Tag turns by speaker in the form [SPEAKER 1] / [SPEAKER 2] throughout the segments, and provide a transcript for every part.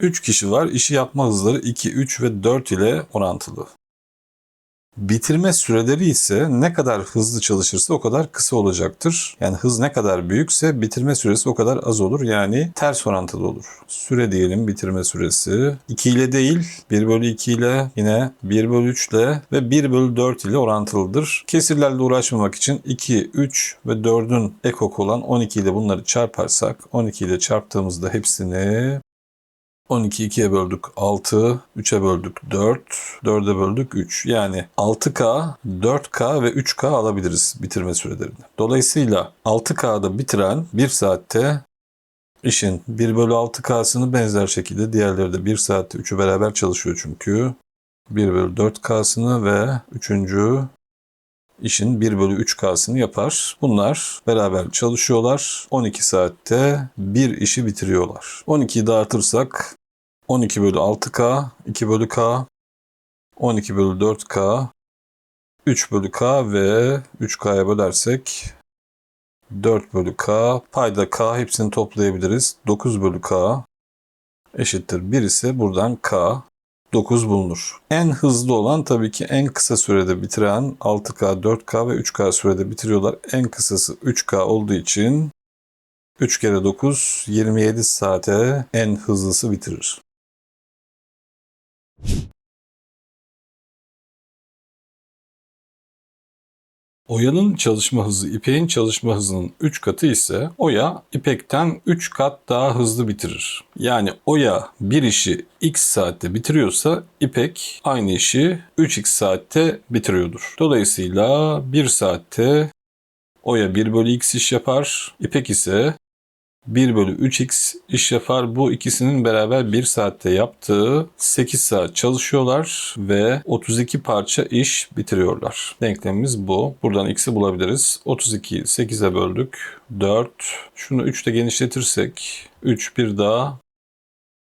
[SPEAKER 1] 3 kişi var. İşi yapma hızları 2, 3 ve 4 ile orantılı. Bitirme süreleri ise ne kadar hızlı çalışırsa o kadar kısa olacaktır. Yani hız ne kadar büyükse bitirme süresi o kadar az olur. Yani ters orantılı olur. Süre diyelim bitirme süresi. 2 ile değil 1 bölü 2 ile yine 1 bölü 3 ile ve 1 bölü 4 ile orantılıdır. Kesirlerle uğraşmamak için 2, 3 ve 4'ün ekok olan 12 ile bunları çarparsak 12 ile çarptığımızda hepsini 12 2'ye böldük 6, 3'e böldük 4, 4'e böldük 3. Yani 6K, 4K ve 3K alabiliriz bitirme sürelerini. Dolayısıyla 6K'da bitiren 1 saatte işin 1 bölü 6K'sını benzer şekilde diğerleri de 1 saatte 3'ü beraber çalışıyor çünkü. 1 bölü 4K'sını ve 3. işin 1 bölü 3K'sını yapar. Bunlar beraber çalışıyorlar. 12 saatte bir işi bitiriyorlar. 12'yi dağıtırsak 12 bölü 6K, 2 bölü K, 12 bölü 4K, 3 bölü K ve 3K'ya bölersek 4 bölü K, payda K hepsini toplayabiliriz. 9 bölü K eşittir 1 ise buradan K 9 bulunur. En hızlı olan tabii ki en kısa sürede bitiren 6K, 4K ve 3K sürede bitiriyorlar. En kısası 3K olduğu için 3 kere 9 27 saate en hızlısı bitirir. Oya'nın çalışma hızı İpek'in çalışma hızının 3 katı ise Oya İpek'ten 3 kat daha hızlı bitirir. Yani Oya bir işi x saatte bitiriyorsa İpek aynı işi 3x saatte bitiriyordur. Dolayısıyla 1 saatte Oya 1 bölü x iş yapar. İpek ise 1 bölü 3x iş yapar. Bu ikisinin beraber 1 saatte yaptığı 8 saat çalışıyorlar ve 32 parça iş bitiriyorlar. Denklemimiz bu. Buradan x'i bulabiliriz. 32'yi 8'e böldük. 4. Şunu 3 ile genişletirsek 3 bir daha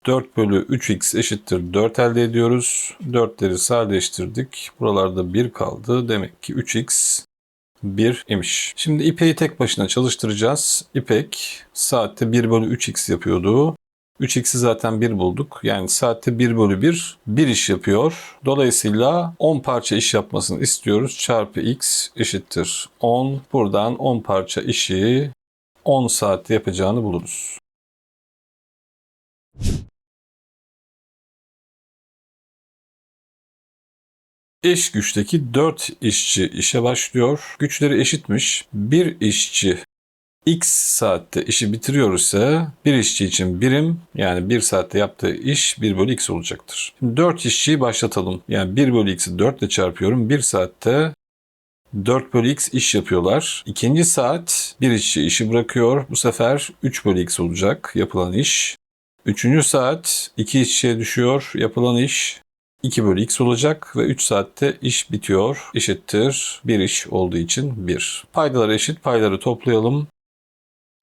[SPEAKER 1] 4 bölü 3x eşittir 4 elde ediyoruz. 4'leri sadeleştirdik. Buralarda 1 kaldı. Demek ki 3x 1 imiş. Şimdi İpek'i tek başına çalıştıracağız. İpek saatte 1 bölü 3x yapıyordu. 3x'i zaten 1 bulduk. Yani saatte 1 bölü 1, 1 iş yapıyor. Dolayısıyla 10 parça iş yapmasını istiyoruz. Çarpı x eşittir 10. Buradan 10 parça işi 10 saatte yapacağını buluruz. Eş güçteki 4 işçi işe başlıyor. Güçleri eşitmiş. Bir işçi x saatte işi bitiriyor ise bir işçi için birim yani 1 saatte yaptığı iş 1 bölü x olacaktır. Şimdi 4 işçiyi başlatalım. Yani 1 bölü x'i 4 ile çarpıyorum. 1 saatte 4 bölü x iş yapıyorlar. İkinci saat bir işçi işi bırakıyor. Bu sefer 3 bölü x olacak yapılan iş. Üçüncü saat 2 işçiye düşüyor yapılan iş. 2 bölü x olacak ve 3 saatte iş bitiyor. Eşittir 1 iş olduğu için 1. Paydalar eşit. Payları toplayalım.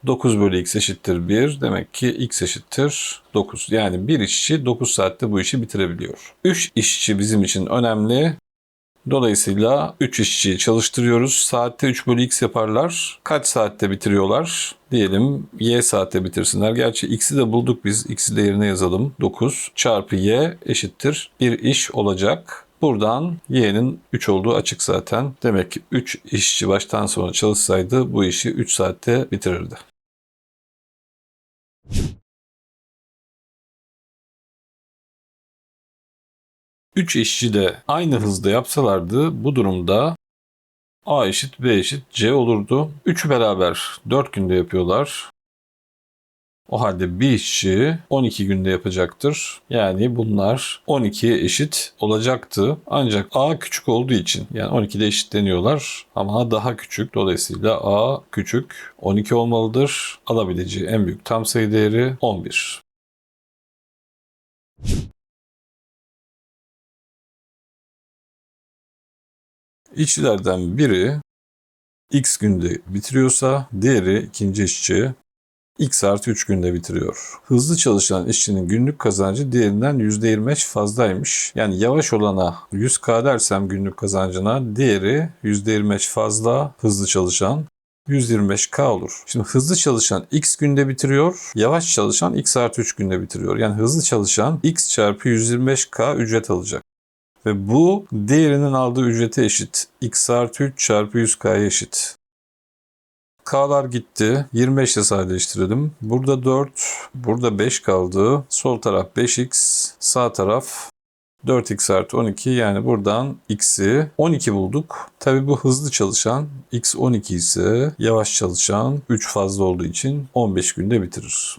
[SPEAKER 1] 9 bölü x eşittir 1. Demek ki x eşittir 9. Yani bir işçi 9 saatte bu işi bitirebiliyor. 3 işçi bizim için önemli. Dolayısıyla 3 işçiyi çalıştırıyoruz. Saatte 3 bölü x yaparlar. Kaç saatte bitiriyorlar? Diyelim y saatte bitirsinler. Gerçi x'i de bulduk biz. x'i de yerine yazalım. 9 çarpı y eşittir 1 iş olacak. Buradan y'nin 3 olduğu açık zaten. Demek ki 3 işçi baştan sona çalışsaydı bu işi 3 saatte bitirirdi. Üç işçi de aynı hızda yapsalardı bu durumda A eşit B eşit C olurdu. Üçü beraber 4 günde yapıyorlar. O halde bir işçi 12 günde yapacaktır. Yani bunlar 12'ye eşit olacaktı. Ancak A küçük olduğu için yani 12'de eşitleniyorlar ama daha küçük. Dolayısıyla A küçük 12 olmalıdır. Alabileceği en büyük tam sayı değeri 11. İşçilerden biri x günde bitiriyorsa diğeri ikinci işçi x artı 3 günde bitiriyor. Hızlı çalışan işçinin günlük kazancı diğerinden %25 fazlaymış. Yani yavaş olana 100k dersem günlük kazancına diğeri %25 fazla hızlı çalışan 125K olur. Şimdi hızlı çalışan X günde bitiriyor, yavaş çalışan X artı 3 günde bitiriyor. Yani hızlı çalışan X çarpı 125K ücret alacak. Ve bu diğerinin aldığı ücrete eşit. X artı 3 çarpı 100K'ya eşit. K'lar gitti. 25 ile sadeleştirelim. Burada 4, burada 5 kaldı. Sol taraf 5x, sağ taraf 4x artı 12 yani buradan x'i 12 bulduk. Tabi bu hızlı çalışan x 12 ise yavaş çalışan 3 fazla olduğu için 15 günde bitirir.